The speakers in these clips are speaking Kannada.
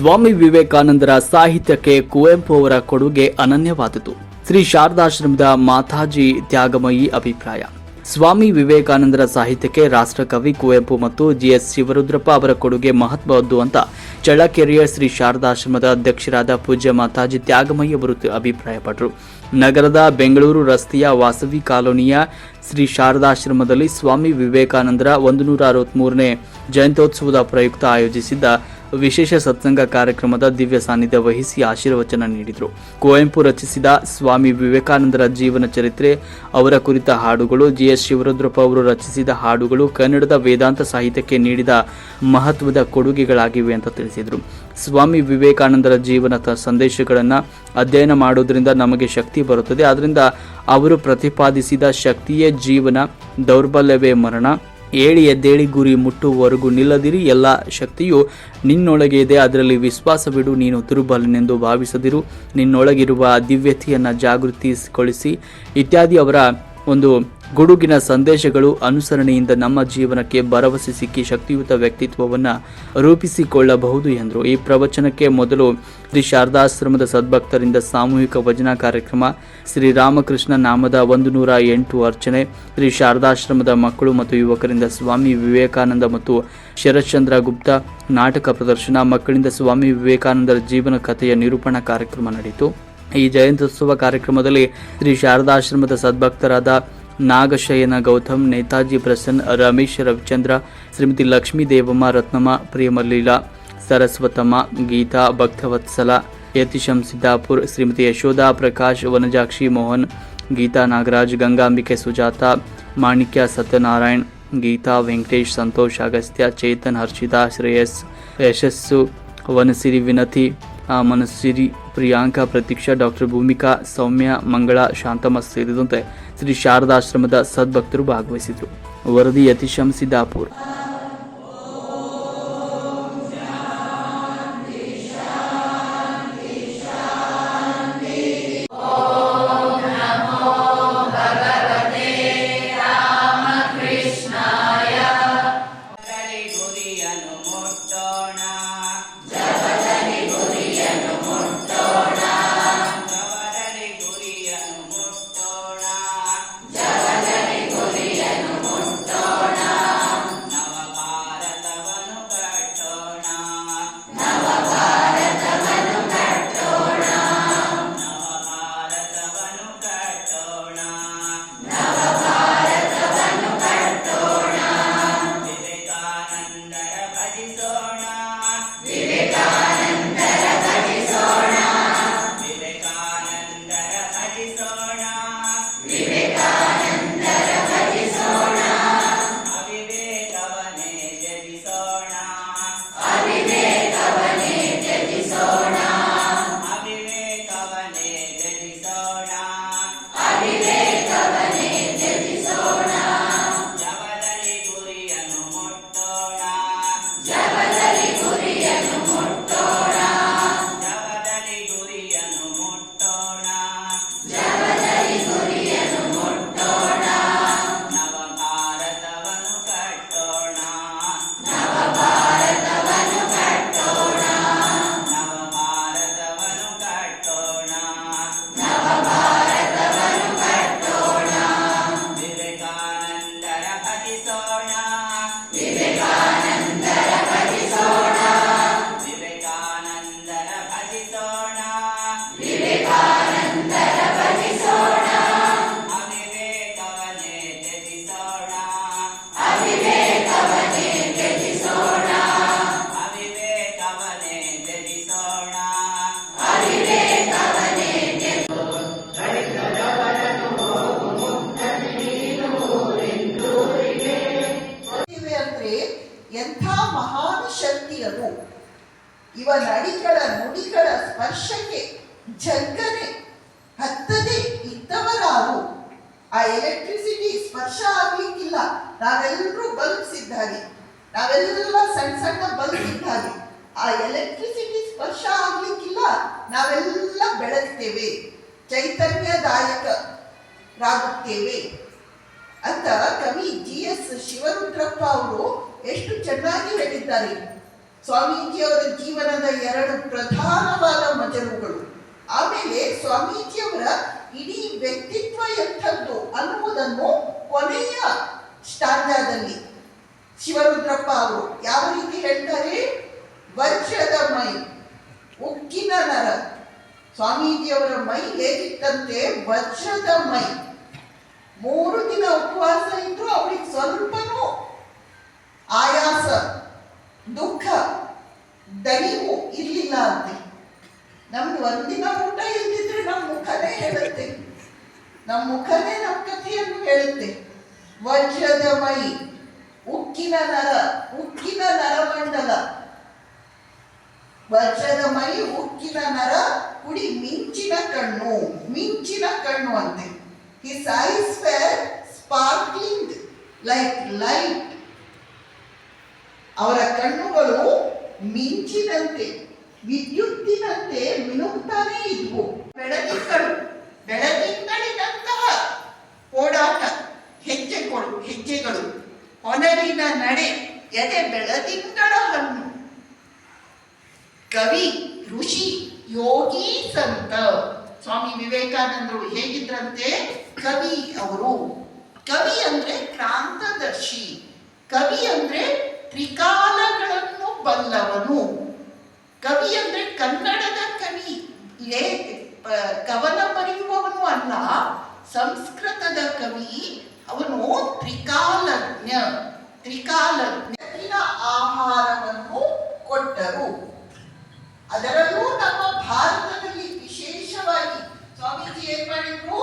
ಸ್ವಾಮಿ ವಿವೇಕಾನಂದರ ಸಾಹಿತ್ಯಕ್ಕೆ ಕುವೆಂಪು ಅವರ ಕೊಡುಗೆ ಅನನ್ಯವಾದುದು ಶ್ರೀ ಶಾರದಾಶ್ರಮದ ಮಾತಾಜಿ ತ್ಯಾಗಮಯಿ ಅಭಿಪ್ರಾಯ. ಸ್ವಾಮಿ ವಿವೇಕಾನಂದರ ಸಾಹಿತ್ಯಕ್ಕೆ ರಾಷ್ಟ್ರಕವಿ ಕುವೆಂಪು ಮತ್ತು ಜಿಎಸ್ ಶಿವರುದ್ರಪ್ಪ ಅವರ ಕೊಡುಗೆ ಮಹತ್ವದ್ದು ಅಂತ ಚಳ್ಳಕೆರೆಯ ಶ್ರೀ ಶಾರದಾಶ್ರಮದ ಅಧ್ಯಕ್ಷರಾದ ಪೂಜ್ಯ ಮಾತಾಜಿ ತ್ಯಾಗಮಯಿ ಅವರು ಅಭಿಪ್ರಾಯಪಟ್ಟರು ನಗರದ ಬೆಂಗಳೂರು ರಸ್ತೆಯ ವಾಸವಿ ಕಾಲೋನಿಯ ಶ್ರೀ ಶಾರದಾಶ್ರಮದಲ್ಲಿ ಸ್ವಾಮಿ ವಿವೇಕಾನಂದರ ಒಂದು ನೂರ ಅರವತ್ಮೂರನೇ ಜಯಂತ್ಯೋತ್ಸವದ ಪ್ರಯುಕ್ತ ಆಯೋಜಿಸಿದ್ದ ವಿಶೇಷ ಸತ್ಸಂಗ ಕಾರ್ಯಕ್ರಮದ ದಿವ್ಯ ಸಾನ್ನಿಧ್ಯ ವಹಿಸಿ ಆಶೀರ್ವಚನ ನೀಡಿದರು. ಕುವೆಂಪು ರಚಿಸಿದ ಸ್ವಾಮಿ ವಿವೇಕಾನಂದರ ಜೀವನ ಚರಿತ್ರೆ, ಅವರ ಕುರಿತ ಹಾಡುಗಳು ಜಿಎಸ್ ಶಿವರುದ್ರಪ್ಪ ಅವರು ರಚಿಸಿದ ಹಾಡುಗಳು ಕನ್ನಡದ ವೇದಾಂತ ಸಾಹಿತ್ಯಕ್ಕೆ ನೀಡಿದ ಮಹತ್ವದ ಕೊಡುಗೆಗಳಾಗಿವೆ ಅಂತ ತಿಳಿಸಿದರು. ಸ್ವಾಮಿ ವಿವೇಕಾನಂದರ ಜೀವನ ಸಂದೇಶಗಳನ್ನು ಅಧ್ಯಯನ ಮಾಡುವುದರಿಂದ ನಮಗೆ ಶಕ್ತಿ ಬರುತ್ತದೆ. ಆದ್ದರಿಂದ ಅವರು ಪ್ರತಿಪಾದಿಸಿದ ಶಕ್ತಿಯೇ ಜೀವನ, ದೌರ್ಬಲ್ಯವೇ ಮರಣ ಏಳಿ ಎದ್ದೇಳಿ ಗುರಿ ಮುಟ್ಟುವವರೆಗೂ ನಿಲ್ಲದಿರಿ. ಎಲ್ಲ ಶಕ್ತಿಯು ನಿನ್ನೊಳಗೆ ಇದೆ. ಅದರಲ್ಲಿ ವಿಶ್ವಾಸವಿಡು ನೀನು ದುರ್ಬಲನೆಂದು ಭಾವಿಸದಿರು. ನಿನ್ನೊಳಗಿರುವ ದಿವ್ಯತೆಯನ್ನು ಜಾಗೃತಿಗೊಳಿಸಿ. ಇತ್ಯಾದಿ ಅವರ ಒಂದು ಗುಡುಗಿನ ಸಂದೇಶಗಳು ಅನುಸರಣೆಯಿಂದ ನಮ್ಮ ಜೀವನಕ್ಕೆ ಭರವಸೆ ಸಿಕ್ಕಿ ಶಕ್ತಿಯುತ ವ್ಯಕ್ತಿತ್ವವನ್ನು ರೂಪಿಸಿಕೊಳ್ಳಬಹುದು ಎಂದರು. ಈ ಪ್ರವಚನಕ್ಕೆ ಮೊದಲು ಶ್ರೀ ಶಾರದಾಶ್ರಮದ ಸದ್ಭಕ್ತರಿಂದ ಸಾಮೂಹಿಕ ಭಜನಾ ಕಾರ್ಯಕ್ರಮ, ಶ್ರೀ ರಾಮಕೃಷ್ಣ ನಾಮದ ಒಂದು ನೂರ ಎಂಟು ಅರ್ಚನೆ, ಶ್ರೀ ಶಾರದಾಶ್ರಮದ ಮಕ್ಕಳು ಮತ್ತು ಯುವಕರಿಂದ ಸ್ವಾಮಿ ವಿವೇಕಾನಂದ ಮತ್ತು ಶರಶ್ಚಂದ್ರ ಗುಪ್ತ ನಾಟಕ ಪ್ರದರ್ಶನ, ಮಕ್ಕಳಿಂದ ಸ್ವಾಮಿ ವಿವೇಕಾನಂದರ ಜೀವನ ಕಥೆಯ ನಿರೂಪಣಾ ಕಾರ್ಯಕ್ರಮ ನಡೆಯಿತು. ಈ ಜಯಂತ್ಯುತ್ಸವ ಕಾರ್ಯಕ್ರಮದಲ್ಲಿ ಶ್ರೀ ಶಾರದಾಶ್ರಮದ ಸದ್ಭಕ್ತರಾದ ನಾಗಶಯನ ಗೌತಮ್, ನೇತಾಜಿ ಪ್ರಸನ್ನ, ರಮೇಶ್ ರವಿಚಂದ್ರ, ಶ್ರೀಮತಿ ಲಕ್ಷ್ಮೀ ದೇವಮ್ಮ, ರತ್ನಮ್ಮ ಪ್ರಿಯಮಲೀಲಾ ಸರಸ್ವತಮ್ಮ, ಗೀತಾ, ಭಕ್ತವತ್ಸಲ ಯತಿಶಂ ಸಿದ್ದಾಪುರ್ ಶ್ರೀಮತಿ ಯಶೋಧಾ ಪ್ರಕಾಶ್, ವನಜಾಕ್ಷಿ ಮೋಹನ್, ಗೀತಾ ನಾಗರಾಜ್, ಗಂಗಾಂಬಿಕೆ ಸುಜಾತ, ಮಾಣಿಕ್ಯ ಸತ್ಯನಾರಾಯಣ್, ಗೀತಾ ವೆಂಕಟೇಶ್, ಸಂತೋಷ್, ಅಗಸ್ತ್ಯ, ಚೇತನ್, ಹರ್ಷಿತಾ, ಶ್ರೇಯಸ್, ಯಶಸ್ಸು, ವನಸಿರಿ ವಿನತಿ ಮನಸ್ಸಿರಿ, ಪ್ರಿಯಾಂಕಾ, ಪ್ರತೀಕ್ಷಾ, ಡಾಕ್ಟರ್ ಭೂಮಿಕಾ, ಸೌಮ್ಯ, ಮಂಗಳ, ಶಾಂತಮ್ಮ ಸೇರಿದಂತೆ ಶ್ರೀ ಶಾರದಾಶ್ರಮದ ಸದ್ಭಕ್ತರು ಭಾಗವಹಿಸಿದರು. ವರದಿ ಯತಿಶಂ ಸಿದ್ದಾಪುರ್ ಇದ್ದವರಾರು. ಆ ಎಲೆಕ್ಟ್ರಿಸಿಟಿ ಸ್ಪರ್ಶ ಆಗ್ಲಿಕ್ಕಿಲ್ಲ. ನಾವೆಲ್ಲರೂ ಬಲ್ಬ್ ಸಿದ್ದಾಗಿ ನಾವೆಲ್ಲ ಸಣ್ಣ ಸಣ್ಣ ಬಲ್ಬ್ ಇದ್ದಾಗೆ ಆ ಎಲೆಕ್ಟ್ರಿಸಿಟಿ ಸ್ಪರ್ಶ ಆಗ್ಲಿಕ್ಕಿಲ್ಲ. ನಾವೆಲ್ಲ ಬೆಳಗ್ತೇವೆ. ಚೈತನ್ಯದಾಯಕರಾಗುತ್ತೇವೆ ಅಂತ ಕವಿ ಜಿ ಎಸ್ ಶಿವರುದ್ರಪ್ಪ ಅವರು ಎಷ್ಟು ಚೆನ್ನಾಗಿ ಹೇಳಿದ್ದಾರೆ. ಸ್ವಾಮೀಜಿಯವರ ಜೀವನದ ಎರಡು ಪ್ರಧಾನವಾದ ಮಜಲುಗಳು. ಆಮೇಲೆ ಸ್ವಾಮೀಜಿಯವರ ಇಡೀ ವ್ಯಕ್ತಿತ್ವ ಎಂಥದ್ದು ಅನ್ನುವುದನ್ನು ಕೊನೆಯ ಸ್ಟಾಂಡಾದಲ್ಲಿ ಶಿವರುದ್ರಪ್ಪ ಅವರು ಯಾವ ರೀತಿ ಹೇಳ್ತಾರೆ? ವಜ್ರದ ಮೈ, ಉಕ್ಕಿನ ನರ. ಸ್ವಾಮೀಜಿಯವರ ಮೈ ಹೇಗಿತ್ತಂತೆ? ವಜ್ರದ ಮೈ. ಮೂರು ದಿನ ಉಪವಾಸ ಇದ್ರು ಅವಳಿಗೆ ಸ್ವಲ್ಪನೂ ಆಯಾಸ, ದುಃಖ, ದಣಿವು ಇರಲಿಲ್ಲ ಅಂತೆ. ನಮ್ದು ಒಂದಿನ ಊಟ ಇಲ್ದಿದ್ರೆ ನಮ್ಮ ಮುಖನೇ ಹೇಳುತ್ತೆ. ನಮ್ಮ ಮುಖನೇ ನಮ್ಮ ಕಥೆಯನ್ನು ಹೇಳುತ್ತೆ. ವಜ್ರದ ಮೈ, ಉಕ್ಕಿನ ನರ, ಉಕ್ಕಿನ ನರಮಂಡಲ. ವಜ್ರದ ಮೈ, ಉಕ್ಕಿನ ನರ, ಕುಡಿ ಮಿಂಚಿನ ಕಣ್ಣು ಮಿಂಚಿನ ಕಣ್ಣು ಅಂತೆ. His eyes were sparkling like light ಅವರ ಕಣ್ಣುಗಳು ಮಿಂಚಿನಂತೆ. ವಿದ್ಯುತ್ತಿನಂತೆ ಮಿನುಗ್ತಾನೇ ಇದ್ವು. ಬೆಳದಿಂಗಳು ಬೆಳದಿಂಗಳಿನಂತಹ ಓಡಾಟ, ಹೆಜ್ಜೆಗಳು ಹೆಜ್ಜೆಗಳು. ಹೊನಲಿನ ನಡೆ, ಎದೆ ಬೆಳದಿಂಗಳ ಹಣ್ಣು ಕವಿ, ಋಷಿ, ಯೋಗಿ ಸಂತ. ಸ್ವಾಮಿ ವಿವೇಕಾನಂದರು ಹೇಗಿದ್ರಂತೆ? ಕವಿ ಅವರು. ಕವಿ ಅಂದ್ರೆ ಕ್ರಾಂತದರ್ಶಿ. ಕವಿ ಅಂದ್ರೆ ತ್ರಿಕಾಲಗಳನ್ನು ಬಲ್ಲವನು. ಕವಿ ಅಂದ್ರೆ ಕನ್ನಡದ ಕವಿ. ಲೇ ಕವನ ಬರೆಯುವವನು ಅಲ್ಲ, ಸಂಸ್ಕೃತದ ಕವಿ. ಅವನು ತ್ರಿಕಾಲಜ್ಞ ತ್ರಿಕಾಲಜ್ಞ. ಆಹಾರವನ್ನು ಕೊಟ್ಟರು. ಅದರಲ್ಲೂ ನಮ್ಮ ಭಾರತದಲ್ಲಿ ವಿಶೇಷವಾಗಿ ಸ್ವಾಮೀಜಿ ಏನ್ ಮಾಡಿದ್ರು?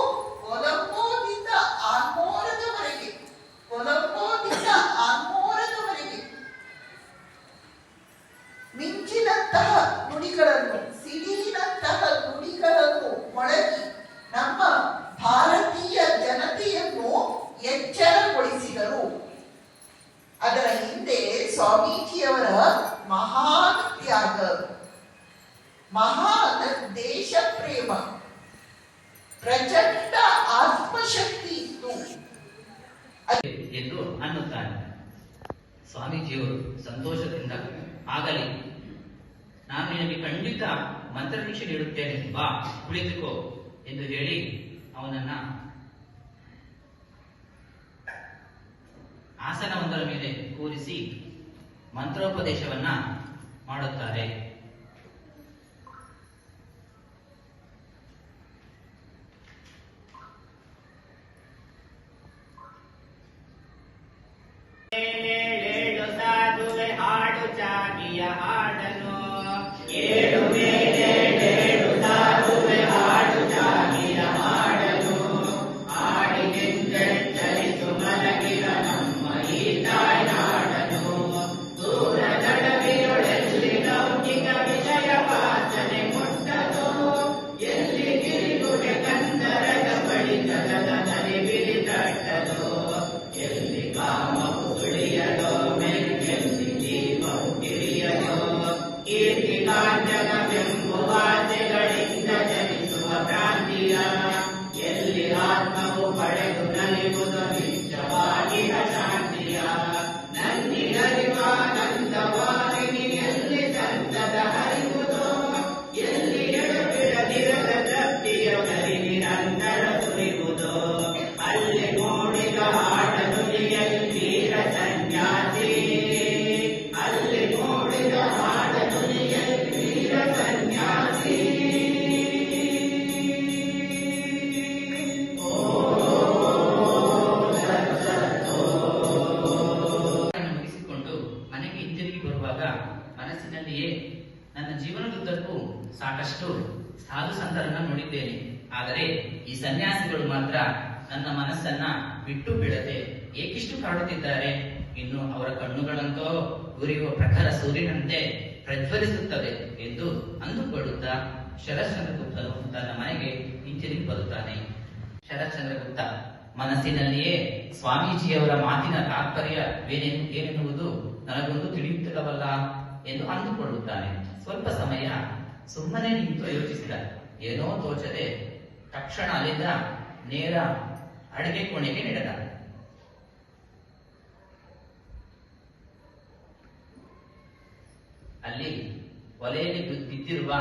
ಸ್ವಾಮೀಜಿಯವರ ಮಹಾನ್ ತ್ಯಾಗ ಮಹಾನ್ ದೇಶ ಪ್ರೇಮ ಪ್ರಚಂಡ ಆತ್ಮಶಕ್ತಿ ಇತ್ತು. ಎಂದು ಅನ್ನುತ್ತಾರೆ. ಸ್ವಾಮೀಜಿಯವರು ಸಂತೋಷದಿಂದ ಆಗಲಿ, ನಾನು ನಿನಗೆ ಖಂಡಿತ ಮಂತ್ರದೀಕ್ಷೆ ನೀಡುತ್ತೇನೆ, ಬಾ, ಕುಳಿತುಕೋ ಎಂದು ಹೇಳಿ ಅವನನ್ನ ಆಸನವೊಂದರ ಮೇಲೆ ಕೂರಿಸಿ ಮಂತ್ರೋಪದೇಶವನ್ನ ಮಾಡುತ್ತಾರೆ. ಕೀರ್ತಿ ಸಾಕಷ್ಟು ಸಾಧು ಸಂತರನ್ನ ನೋಡಿದ್ದೇನೆ. ಆದರೆ ಈ ಸನ್ಯಾಸಿಗಳು ಮಾತ್ರ ನನ್ನ ಮನಸ್ಸನ್ನ ಬಿಟ್ಟು ಬಿಡದೆ ಏಕಿಷ್ಟು ಕಾಡುತ್ತಿದ್ದಾರೆ. ಇನ್ನು ಅವರ ಕಣ್ಣುಗಳಂತೋ ಉರಿಯುವ ಪ್ರಖರ ಸೂರ್ಯನಂತೆ ಪ್ರಜ್ವಲಿಸುತ್ತದೆ ಎಂದು ಅಂದುಕೊಳ್ಳುತ್ತಾ ಶರಶ್ಚಂದ್ರಗುಪ್ತನು ತನ್ನ ಮನೆಗೆ ಹಿಂತಿರುಗಿ ಬರುತ್ತಾನೆ. ಶರಶ್ಚಂದ್ರಗುಪ್ತ ಮನಸ್ಸಿನಲ್ಲಿಯೇ ಸ್ವಾಮೀಜಿಯವರ ಮಾತಿನ ತಾತ್ಪರ್ಯ ಏನೆನ್ನುವುದು ನನಗೊಂದು ತಿಳಿಯುತ್ತಿಲ್ಲವಲ್ಲ ಎಂದು ಅಂದುಕೊಳ್ಳುತ್ತಾನೆ. ಸ್ವಲ್ಪ ಸಮಯ ಸುಮ್ಮನೆ ನಿಂತು ಯೋಚಿಸಿದ. ಏನೋ ತೋಚದೆ ತಕ್ಷಣ ಅಲ್ಲಿಂದ ನೇರ ಅಡಿಗೆ ಕೋಣೆಗೆ ನಡೆದ. ಅಲ್ಲಿ ಒಲೆಯಲ್ಲಿ ಬಿದ್ದಿರುವ